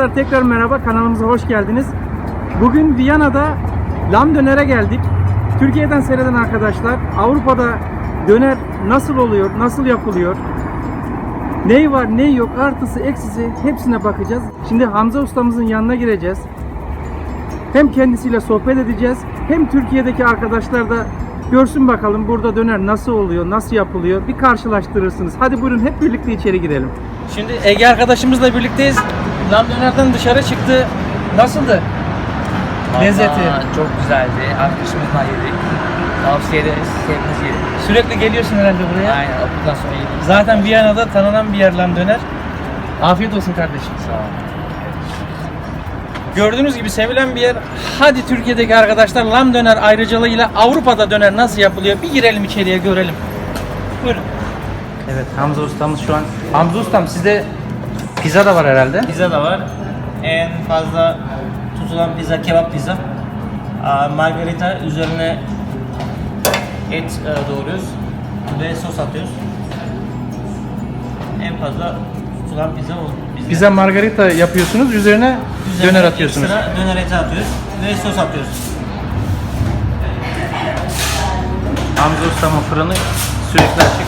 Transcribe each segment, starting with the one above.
Arkadaşlar tekrar merhaba kanalımıza hoş geldiniz. Bugün Viyana'da Lam Döner'e geldik. Türkiye'den seyreden arkadaşlar Avrupa'da döner nasıl oluyor, nasıl yapılıyor, neyi var, neyi yok, artısı, eksisi hepsine bakacağız. Şimdi Hamza ustamızın yanına gireceğiz. Hem kendisiyle sohbet edeceğiz, hem Türkiye'deki arkadaşlar da görsün bakalım burada döner nasıl oluyor, nasıl yapılıyor. Bir karşılaştırırsınız. Hadi buyurun hep birlikte içeri girelim. Şimdi Ege arkadaşımızla birlikteyiz. Lam dönerden dışarı çıktı. Nasıldı? Lezzeti. Vallahi çok güzeldi. Arkadaşımızla yedik. Tavsiye ederiz. Hepiniz yedik. Sürekli geliyorsun herhalde buraya. Aynen okuldan sonra yedik. Zaten Viyana'da tanınan bir yer Lam döner. Afiyet olsun kardeşim. Sağ olun. Gördüğünüz gibi sevilen bir yer. Hadi Türkiye'deki arkadaşlar Lam döner ayrıcalığıyla Avrupa'da döner nasıl yapılıyor? Bir girelim içeriye görelim. Buyurun. Evet Hamza ustamız şu an. Hamza ustam sizde pizza da var herhalde. Pizza da var. En fazla tutulan pizza kebap pizza. Aa, Margarita üzerine et e, doğruyoruz ve sos atıyoruz. En fazla tutulan pizza o. bizde. Pizza margarita yapıyorsunuz üzerine, Üzerine döner atıyorsunuz. ekstra Döner eti atıyoruz ve sos atıyoruz. Hamza ustamın fırını sürekli açık.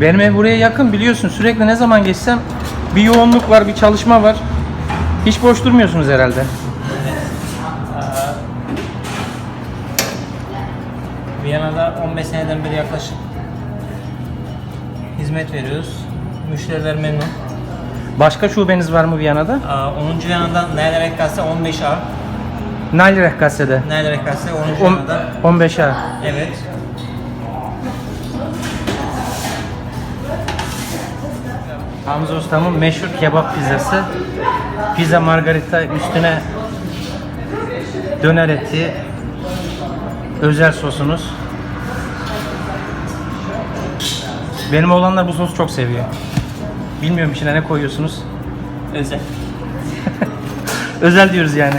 Benim ev buraya yakın biliyorsun. Sürekli ne zaman geçsem bir yoğunluk var, bir çalışma var. Hiç boş durmuyorsunuz herhalde. Viyana'da 15 seneden beri yaklaşık hizmet veriyoruz. Müşteriler memnun. Başka şubeniz var mı Viyana'da? Aa, 10. Viyana'da Naylar Kasse 15A. Nail Kasse'de. Naylar Kasse 10. On- Viyana'da. 15 A. Evet. Hamza Ustam'ın meşhur kebap pizzası. Pizza margarita üstüne döner eti, özel sosunuz. Benim oğlanlar bu sosu çok seviyor. Bilmiyorum içine ne koyuyorsunuz. Özel. Özel diyoruz yani.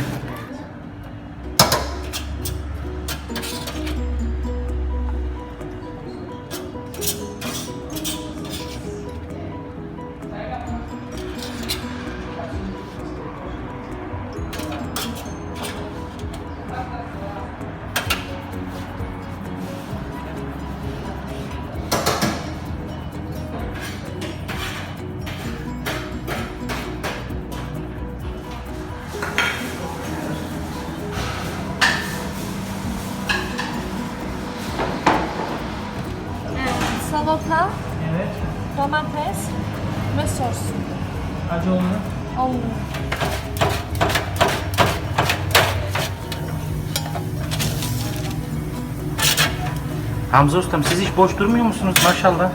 Hamza Ustam siz hiç boş durmuyor musunuz maşallah?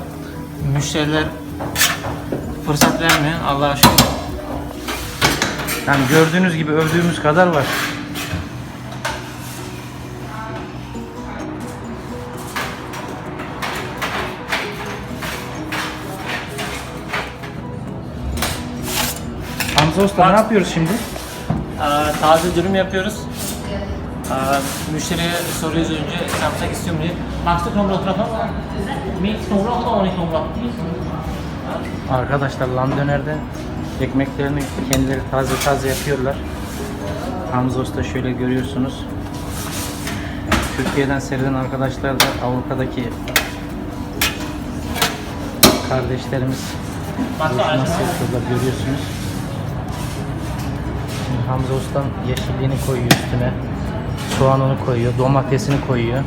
Müşteriler fırsat vermiyor Allah aşkına. Yani gördüğünüz gibi övdüğümüz kadar var. Hamza Usta ne yapıyoruz şimdi? Aa, taze dürüm yapıyoruz. Aa, müşteriye soruyoruz önce sarımsak istiyor mu diye. Du Knoblauch drauf haben? Mit Knoblauch oder ohne Knoblauch? Arkadaşlar Lam Döner'de ekmeklerini kendileri taze taze yapıyorlar. Hamza Usta şöyle görüyorsunuz. Türkiye'den seyreden arkadaşlar da Avrupa'daki kardeşlerimiz nasıl yapıyorlar görüyorsunuz. Şimdi Hamza Usta'm yeşilliğini koyuyor üstüne. Soğanını koyuyor, domatesini koyuyor.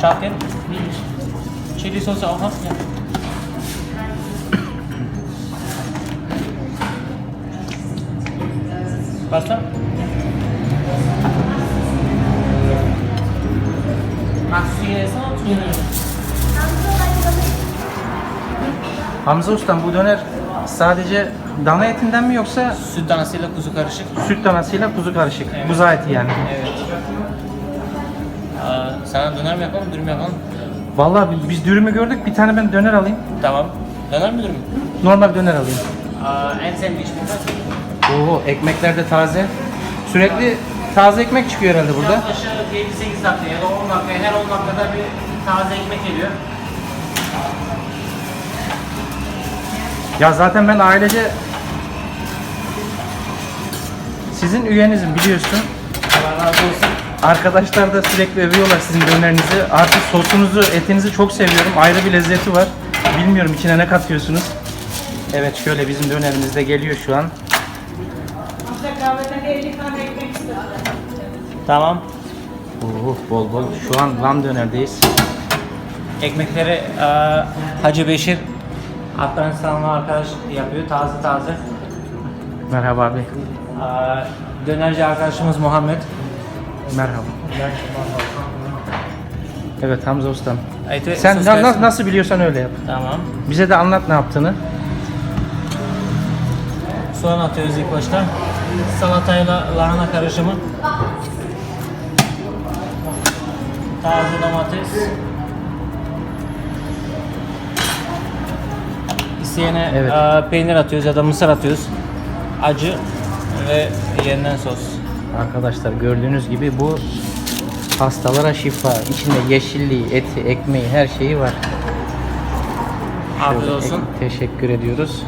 Scharf denn? Chili Soße auch hast? Ja. Essen oder hier? Hamza Usta'm bu döner sadece dana etinden mi yoksa Süt danasıyla kuzu karışık. süt danasıyla kuzu karışık? Evet. Buza eti yani. Evet. Aa, sana döner mi yapalım, dürüm yapalım? Vallahi biz- biz dürümü gördük. Bir tane ben döner alayım. Tamam. Döner mi dürüm? mü? Normal döner alayım. Aa, en sandviç mi? Oo ekmekler de taze. Sürekli taze ekmek çıkıyor herhalde burada. Yaklaşık 7-8 dakika ya da 10 dakika her 10 dakikada bir taze ekmek geliyor. Ya zaten ben ailece sizin üyenizim biliyorsun. Allah razı olsun. Arkadaşlar da sürekli övüyorlar sizin dönerinizi. Artık sosunuzu, etinizi çok seviyorum. Ayrı bir lezzeti var. Bilmiyorum içine ne katıyorsunuz. Evet şöyle bizim dönerimiz de geliyor şu an. Tamam. Oh, bol bol. Şu an lam dönerdeyiz. Ekmekleri e, Hacı Beşir Afganistanlı arkadaş yapıyor taze taze. Merhaba abi. E, dönerci arkadaşımız Muhammed. Merhaba. Evet Hamza Ustam. Eti Sen na- na- nasıl biliyorsan öyle yap. Tamam. Bize de anlat ne yaptığını. Soğan atıyoruz ilk başta. Salatayla lahana karışımı. Taze domates. İsteyene Evet. e, peynir atıyoruz ya da mısır atıyoruz. Acı ve yeniden sos. Arkadaşlar gördüğünüz gibi bu hastalara şifa. İçinde yeşilliği, eti, ekmeği her şeyi var. Afiyet Şöyle olsun. ek- teşekkür ediyoruz.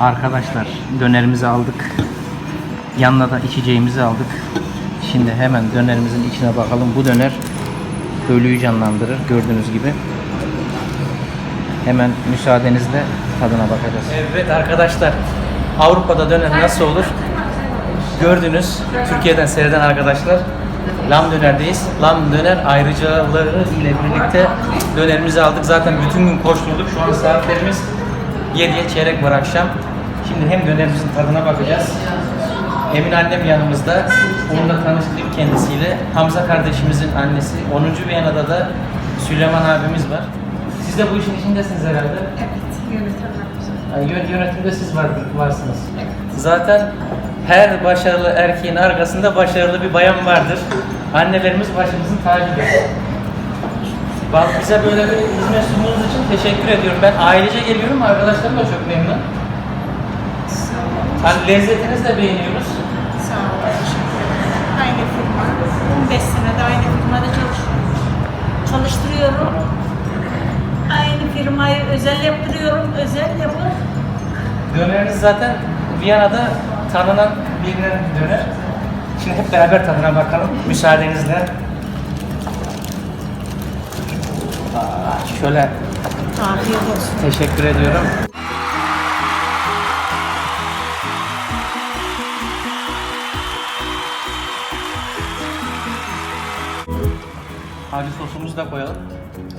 Arkadaşlar dönerimizi aldık. Yanına da içeceğimizi aldık. Şimdi hemen dönerimizin içine bakalım. Bu döner ölüyü canlandırır gördüğünüz gibi. Hemen müsaadenizle tadına bakacağız. Evet arkadaşlar Avrupa'da döner nasıl olur? Gördünüz Türkiye'den seyreden arkadaşlar Lam dönerdeyiz. Lam döner ayrıcaları ile birlikte dönerimizi aldık. Zaten bütün gün koşturduk. Şu an saatlerimiz 7'ye çeyrek var akşam. Şimdi hem dönerimizin tadına bakacağız. Emin annem yanımızda. Onunla tanıştık kendisiyle. Hamza kardeşimizin annesi. 10. Viyana'da da Süleyman abimiz var. Siz de bu işin içindesiniz herhalde. Yani yön- yönetimde siz var, varsınız. Zaten her başarılı erkeğin arkasında başarılı bir bayan vardır. Annelerimiz başımızın tacıdır. Bak bize böyle bir hizmet sunduğunuz için teşekkür ediyorum. Ben ailece geliyorum, arkadaşlarım da çok memnun. Hani lezzetinizi de beğeniyoruz. Sağ olun. teşekkür ederim. Aynı firma. 15 senede aynı firmada çalışıyorum. Çalıştırıyorum. Aynı firmayı özel yaptırıyorum. Özel yapıp Döneriniz zaten Viyana'da tanınan bilinen bir döner. Şimdi hep beraber tadına bakalım müsaadenizle. Aa, şöyle afiyet olsun. teşekkür ediyorum. Acı sosumuzu da koyalım.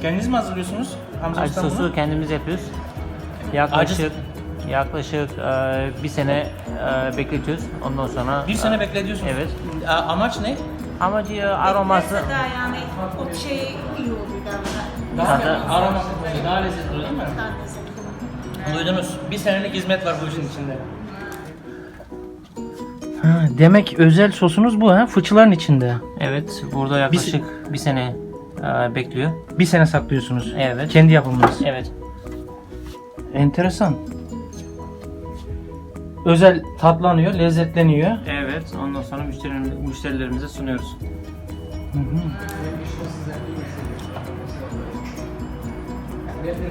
Kendiniz mi hazırlıyorsunuz? Hamza Acı bunu? sosu kendimiz yapıyoruz. Yaklaşık yaklaşık e, bir sene e, bekletiyoruz. Ondan sonra Bir sene bekletiyorsunuz. Evet. A- Amaç ne? Amacı aroması Beklese de yani o şey iyi oluyor daha. Tadı- aroma, daha lezzetli oluyor değil mi? Daha lezzetli. Duydunuz. Bir senelik hizmet var bu işin içinde. Ha, demek özel sosunuz bu ha? Fıçıların içinde. Evet, burada yaklaşık bir sene e, bekliyor. Bir sene saklıyorsunuz. Evet. Kendi yapımınız. Evet. Enteresan. Özel tatlanıyor, lezzetleniyor. Evet, ondan sonra müşterilerimize, müşterilerimize sunuyoruz.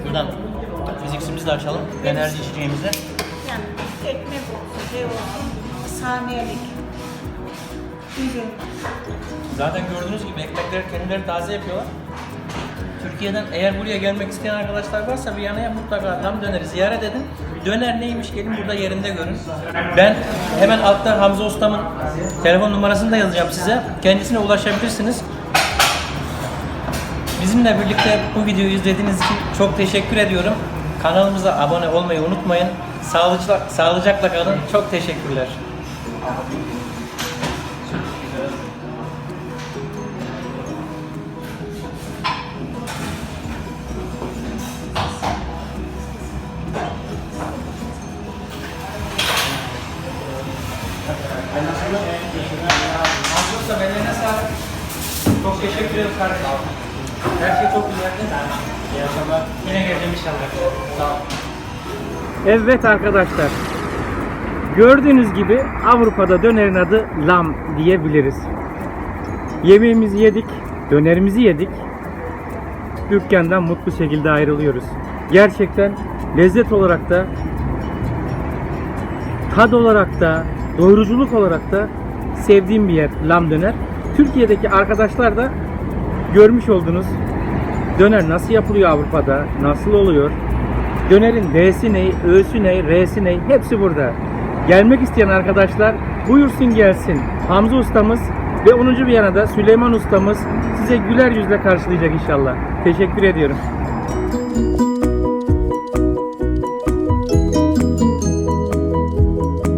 Buradan fiziksimizi de açalım. Enerji içeceğimizi. Yani ekmek olsun, şey olsun, saniyelik. Ürün. Zaten gördüğünüz gibi ekmekleri kendileri taze yapıyorlar. Türkiye'den eğer buraya gelmek isteyen arkadaşlar varsa Viyana'ya mutlaka tam döneri ziyaret edin. Döner neymiş gelin burada yerinde görün. Ben hemen altta Hamza Ustam'ın telefon numarasını da yazacağım size. Kendisine ulaşabilirsiniz. Bizimle birlikte bu videoyu izlediğiniz için çok teşekkür ediyorum. Kanalımıza abone olmayı unutmayın. Sağlıcakla, sağlıcakla kalın. Çok teşekkürler. Teşekkür ederim kardeşim. Her şey çok güzeldi. İyi akşamlar. Yine geleceğim inşallah. Sağ ol. Evet arkadaşlar. Gördüğünüz gibi Avrupa'da dönerin adı lam diyebiliriz. Yemeğimizi yedik, dönerimizi yedik. Dükkandan mutlu şekilde ayrılıyoruz. Gerçekten lezzet olarak da tad olarak da doyuruculuk olarak da sevdiğim bir yer lam döner. Türkiye'deki arkadaşlar da görmüş oldunuz döner nasıl yapılıyor Avrupa'da, nasıl oluyor, dönerin D'si ne, Ö'sü ne, R'si ne hepsi burada. Gelmek isteyen arkadaşlar buyursun gelsin. Hamza ustamız ve 10. bir yana da Süleyman ustamız size güler yüzle karşılayacak inşallah. Teşekkür ediyorum.